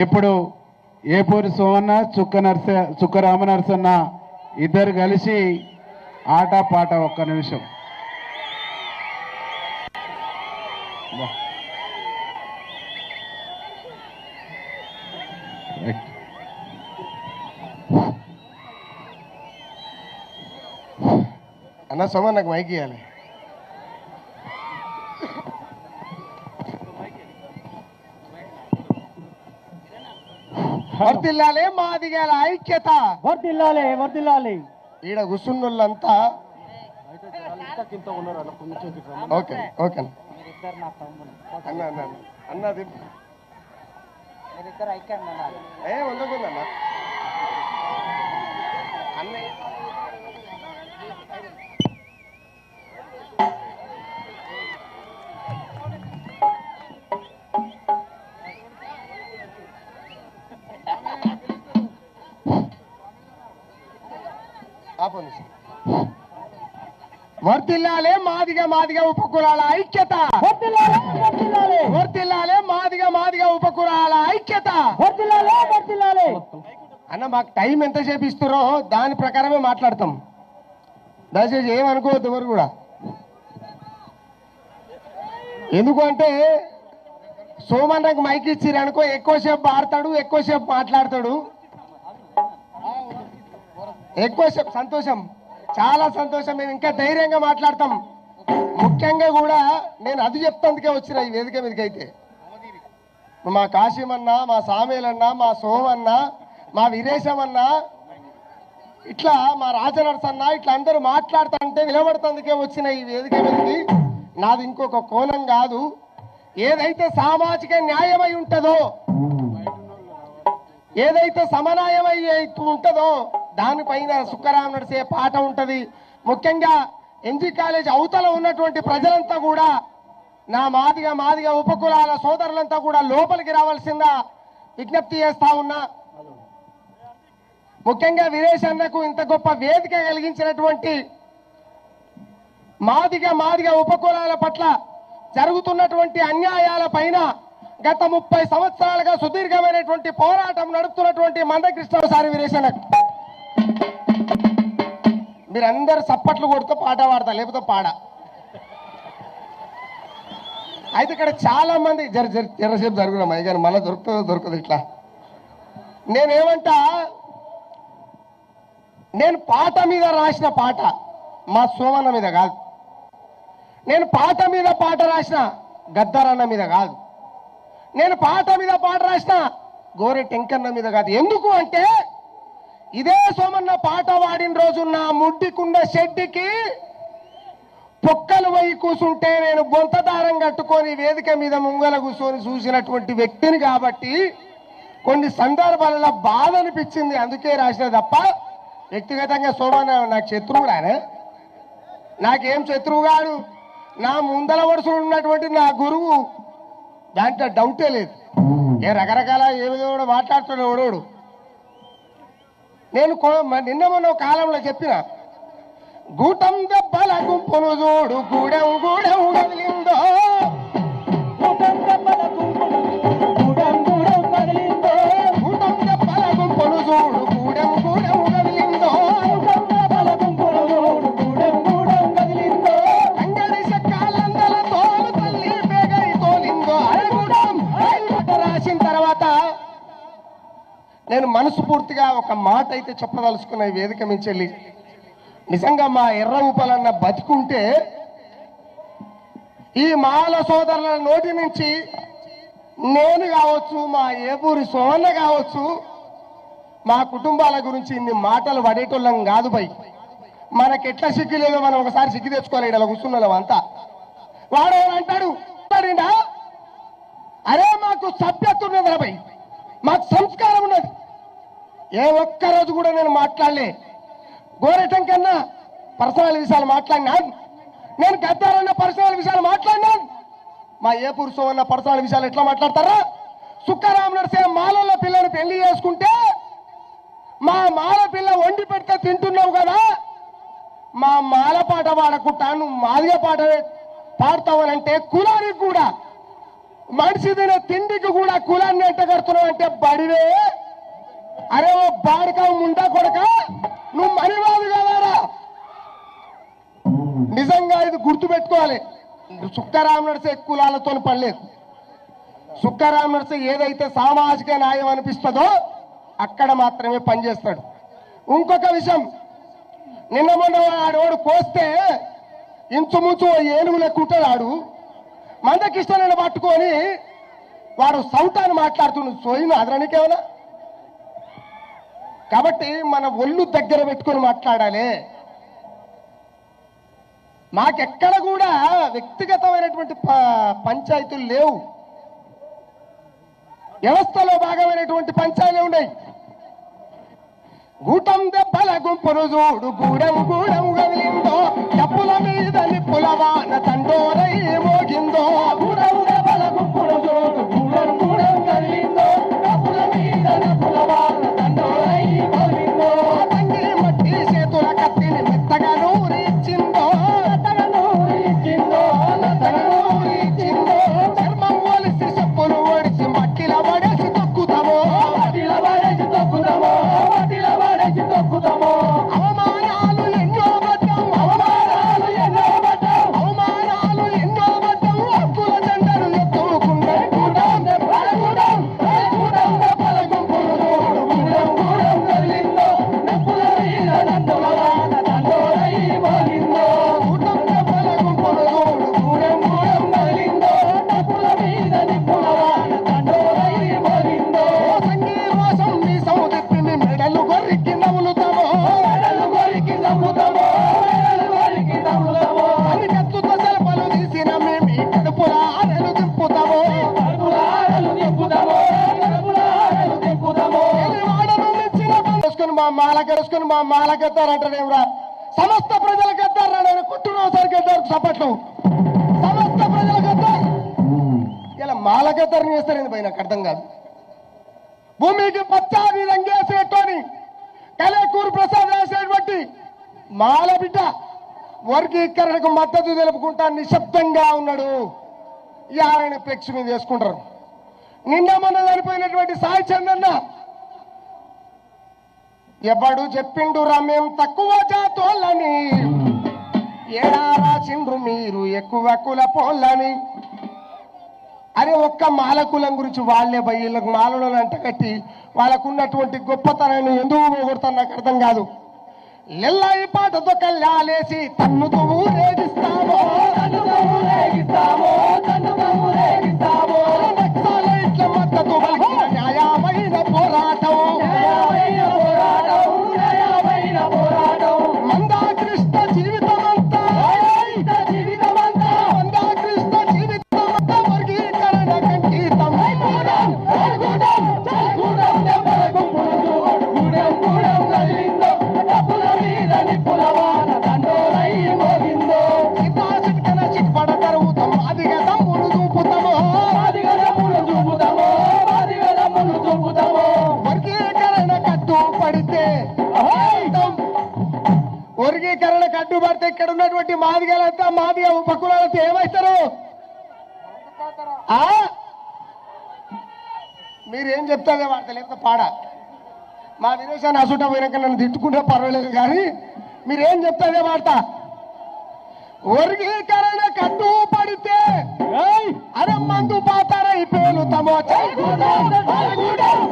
ఇప్పుడు ఏపూరి సోమన్న చుక్క నర్స చుక్క రామనరసన్న ఇద్దరు కలిసి ఆట పాట ఒక్క నిమిషం. అన్న సోమన్నకు మైక్ ఇవ్వాలి వర్తిల్లాలే మాదిగాల ఐక్యత. వర్దిల్లాలి వర్దిల్లాలి ఈడ కూర్చున్నోళ్ళంతా ఓకే ఓకే. అన్న. అన్న అన్న. అన్న. అన్న అది ఏ ఉండకూడదన్న అన్న వర్తిల్లాలే మాదిగా మాదిగా ఉపకులాల ఐక్యత. వర్తిల్లాలే మాదిగా మాదిగా ఉపకులాల ఐక్యత. అన్న మాకు టైం ఎంతసేపు ఇస్తారో దాని ప్రకారమే మాట్లాడతాం. దయచేసి ఏమనుకోవద్దు ఎవరు కూడా. ఎందుకు అంటే సోమన్నకు మైక్ ఇచ్చిర్రు అనుకో ఎక్కువసేపు ఆడతాడు ఎక్కువసేపు మాట్లాడతాడు. ఎక్కువసేపు సంతోషం. చాలా సంతోషం. మేము ఇంకా ధైర్యంగా మాట్లాడతాం. ముఖ్యంగా కూడా నేను అది చెప్తాందుకే వచ్చిన ఈ వేదిక మీదకి అయితే. మా కాశీమన్నా మా సామేలన్న మా సోమన్న మా వీరేశమన్న ఇట్లా మా రాజనరసన్న ఇట్లా అందరూ మాట్లాడుతుంటే వినబడుతుందుకే వచ్చిన ఈ వేదిక మీదకి. నాది ఇంకొక కోణం కాదు. ఏదైతే సామాజిక న్యాయమై ఉంటుందో ఏదైతే సమన్వయమై ఉంటుందో దానిపైన సుక్కరాం నడిసే పాట ఉంటుంది. ముఖ్యంగా ఎంజీ కాలేజ్ అవతల ఉన్నటువంటి ప్రజలంతా కూడా నా మాదిగా మాదిగా ఉపకులాల సోదరులంతా కూడా లోపలికి రావాల్సిందా విజ్ఞప్తి చేస్తా ఉన్నా. ముఖ్యంగా వీరేష్ ఇంత గొప్ప వేదిక కలిగించినటువంటి మాదిగా మాదిగా ఉపకులాల పట్ల జరుగుతున్నటువంటి అన్యాయాల పైన గత ముప్పై సంవత్సరాలుగా సుదీర్ఘమైనటువంటి పోరాటం నడుపుతున్నటువంటి మందకృష్ణ సారి వీరేశన్న మీరందరూ సప్పట్లు కొడుతూ పాట పాడతా లేకపోతే పాడ. అయితే ఇక్కడ చాలా మంది జర జర జరసేపు జరుగుతున్నాం అయ్య కానీ మళ్ళీ దొరుకుతుందో దొరకదు ఇట్లా. నేనేమంటా నేను పాట మీద రాసిన పాట మా సోమన్న మీద కాదు. నేను పాట మీద పాట రాసిన గద్దరన్న మీద కాదు. నేను పాట మీద పాట రాసిన గోరె టెంకన్న మీద కాదు. ఎందుకు అంటే ఇదే సోమన్న పాట వాడిన రోజు నా ముడ్డికుండ షెడ్డికి పొక్కలు పోయి కూసుంటే నేను గొంతదారం కట్టుకొని వేదిక మీద ముంగల కూర్చొని చూసినటువంటి వ్యక్తిని కాబట్టి కొన్ని సందర్భాలలో బాధ అనిపించింది. అందుకే రాసిన తప్ప వ్యక్తిగతంగా సోమన్న నాకు శత్రువుడానే నాకేం శత్రువు కాడు. నా ముందల వరుసలు ఉన్నటువంటి నా గురువు. దాంట్లో డౌటే లేదు. ఏ రకరకాల ఏమిదో కూడా మాట్లాడుతున్నాడు ఓడోడు నేను నిన్న మొన్న కాలంలో చెప్పిన. గూటం దెబ్బల గుంపును చూడు గూడెం గూడెం కదిలిందో మనస్ఫూర్తిగా ఒక మాట అయితే చెప్పదలుచుకున్న వేదిక మించెళ్ళి నిజంగా మా ఎర్ర ఉపలన్న బతికుంటే ఈ మాల సోదరుల నోటి నుంచి నేను కావచ్చు మా ఏపూరి సోమన్న కావచ్చు మా కుటుంబాల గురించి ఇన్ని మాటలు పడేటోళ్ళం కాదు బై మనకి ఎట్లా సిగ్గు లేదో మనం ఒకసారి సిగ్గు తెచ్చుకోవాలి ఇలా కూర్చున్నాం అంతా. వాడు అంటాడు? అరే మాకు సభ్యత ఉన్నది రా మాకు సంస్కారం ఉన్నది. ఏ ఒక్క రోజు కూడా నేను మాట్లాడలే. గోరటం కన్నా పర్సనల్ విషయాలు మాట్లాడినాను నేను గద్దారన్న పర్సనల్ విషయాలు మాట్లాడినాను మా ఏ పురుషం అన్న పర్సనల్ విషయాలు ఎట్లా మాట్లాడతారా? సుక్కరామ నరసే మాలల పిల్లని పెళ్ళి చేసుకుంటే మా మాల పిల్ల వండి పెడితే తింటున్నావు కదా? మా మాల పాట పాడకుండా నువ్వు మాదిగ పాట పాడతావనంటే కులానికి కూడా మనిషి తినే తిండికి కూడా కులాన్ని ఎంటగడుతున్నావు అంటే బడివే. అరే ఓ బాడక ముండా కొడక? నువ్వు మనివాదు కదారా నిజంగా ఇది గుర్తు పెట్టుకోవాలి. సుక్కరామ నడిసే కులాలతో పనిలేదు సుక్కరామ నడిసే ఏదైతే సామాజిక న్యాయం అనిపిస్తుందో అక్కడ మాత్రమే పనిచేస్తాడు. ఇంకొక విషయం నిన్న మొన్న ఆడోడు కోస్తే ఇంచుముంచు ఏనుగు లెక్క ఉంటాడు ఆడు మందకిష్టనని పట్టుకొని వాడు సౌతాన్ని మాట్లాడుతున్నాడు సోయిన అదననికేమన్నా కాబట్టి మన ఒళ్ళు దగ్గర పెట్టుకొని మాట్లాడాలి. మాకెక్కడ కూడా వ్యక్తిగతమైనటువంటి పంచాయతీలు లేవు. వ్యవస్థలో భాగమైనటువంటి పంచాయతీలు ఉన్నాయి. గూటం దెబ్బల గుంపును చూడు గూడెం గూడెం గదిలిందో డబ్బుల మీద నిప్పుల వాన తండోరై మోగిందో గూడెం చేసుకుని మా మా మాల గద్దారంటారేమ్రా సమస్త ప్రజల గద్దారు కుట్టురోసారి గద్దారు చప్పట్లు. సమస్త ప్రజల గద్దారు ఇలా మాల గద్దారిని చేస్తారేంది పోయి నాకు అర్థం కాదు. భూమికి పచ్చాది రంగేసేటోని కలేకూరు ప్రసాద్ వేసేటువంటి మాల బిడ్డ వర్గీకరణకు మద్దతు తెలుపుకుంటా నిశ్శబ్దంగా ఉన్నాడు. ఈ ఆయన ప్రేక్షకులు చేసుకుంటారు నిన్న మొన్న చనిపోయినటువంటి సాయి చందన్న ఎవడు చెప్పిండు రమేం తక్కువ జాతోళ్ళని ఏడా రాసిండ్రు మీరు ఎక్కువ కుల పోళ్ళని అరే ఒక్క మాలకులం గురించి వాళ్ళే పోయి మాలలు అంట అంటగట్టి వాళ్ళకు ఉన్నటువంటి గొప్పతనాన్ని ఎందుకు పోగొడతాను నాకు అర్థం కాదు. లెల్లాయి పాటతో కళ్ళాలేసి తన్నుతూ ఊరేగిస్తామో తన్నుగా ఊరేగిస్తామో. మాదిగలంతా మాదిగ ఉపకులాలతో ఏమవుతారు? మీరేం చెప్తాదే వార్త లేకపోతే పాడ? మా విదేశాన్ని అసుట పోయినాక నన్ను తిట్టుకుంటే పర్వాలేదు కానీ మీరేం చెప్తాదే వార్త? వర్గీకరణ కట్టు పడితే అరే మందు పాతారై పేలుతామో. గూడెం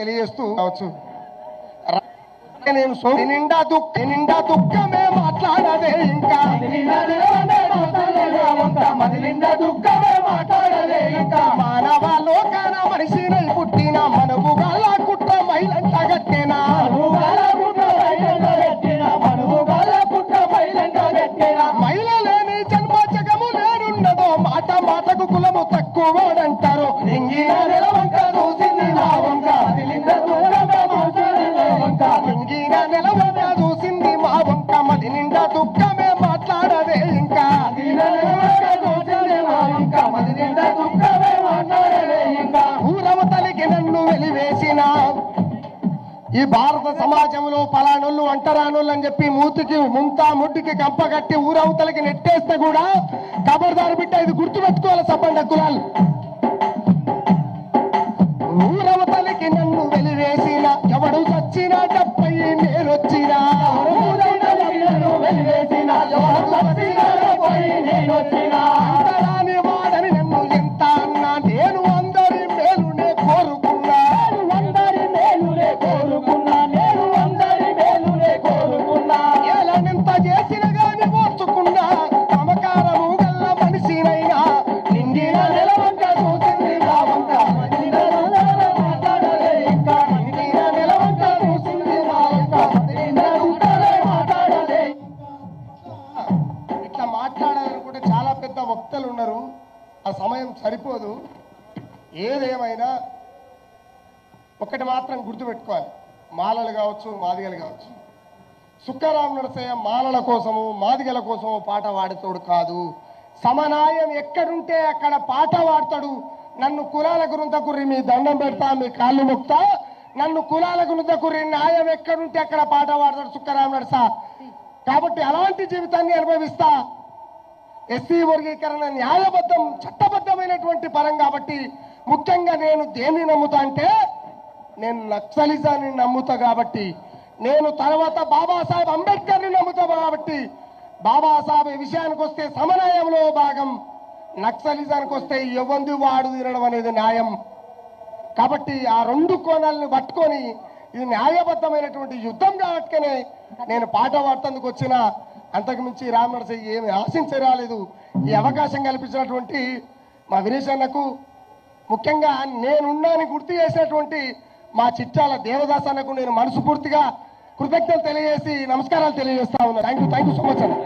తెలియజేస్తూ కావచ్చు. నేను సో నిండా దుఃఖ నిండా దుఃఖమే మాట్లాడదే ఇంకా. నిండా దుఃఖమే మాట్లాడలే ఇంకా. మానవ లోకాన మనిషినై దుఃఖమే మాట్లాడవే ఇంకా. నన్ను వెలివేసిన. ఈ భారత సమాజంలో పలానోళ్ళు అంటరానోళ్ళు అని చెప్పి మూతికి ముంతా ముడ్డుకి కంపగట్టి ఊరవతలకి నెట్టేస్తే కూడా కబర్దారు బిడ్డ ఇది గుర్తుపెట్టుకోవాలి సబ్బండ కులాలు. ఊరవ ఒకటి మాత్రం గుర్తుపెట్టుకోవాలి. మాలలు కావచ్చు మాదిగలు కావచ్చు. సుక్కరాం నరసయ్య మాలల కోసము మాదిగల కోసము పాట పాడుతాడు కాదు. సమనాయం ఎక్కడుంటే అక్కడ పాట పాడతాడు. నన్ను కులాల గురుంతకుర్రి మీ దండం పెడతా మీ కాళ్ళు ముక్తా నన్ను కులాల గురుంతకుర్రి న్యాయం ఎక్కడుంటే అక్కడ పాట పాడతాడు సుక్కరాం నరస కాబట్టి అలాంటి జీవితాన్ని అనుభవిస్తా. ఎస్సీ వర్గీకరణ న్యాయబద్ధం చట్టబద్ధమైనటువంటి పరం కాబట్టి ముఖ్యంగా నేను దేన్ని నమ్ముతా అంటే నేను నక్సలిజాన్ని నమ్ముతా కాబట్టి నేను తర్వాత బాబాసాహెబ్ అంబేద్కర్ని నమ్ముతా కాబట్టి బాబాసాహెబ్ విషయానికి వస్తే సమన్వయంలో భాగం నక్సలిజానికి వస్తే ఎవంది వాడు తినడం అనేది న్యాయం. కాబట్టి ఆ రెండు కోణాలను పట్టుకొని ఇది న్యాయబద్ధమైనటువంటి యుద్ధం కాబట్టికనే నేను పాట పాడుతందుకు వచ్చిన అంతకుమించి రామ్ నరసయ్య ఏమి ఆశించి రాలేదు. ఈ అవకాశం కల్పించినటువంటి మా వినేష్ అన్నకు ముఖ్యంగా నేనున్నాని గుర్తు చేసినటువంటి మా చిట్టాల దేవదాస్ అన్నకు నేను మనస్ఫూర్తిగా కృతజ్ఞతలు తెలియజేసి నమస్కారాలు తెలియజేస్తా ఉన్నాను thank you thank you so much అన్న.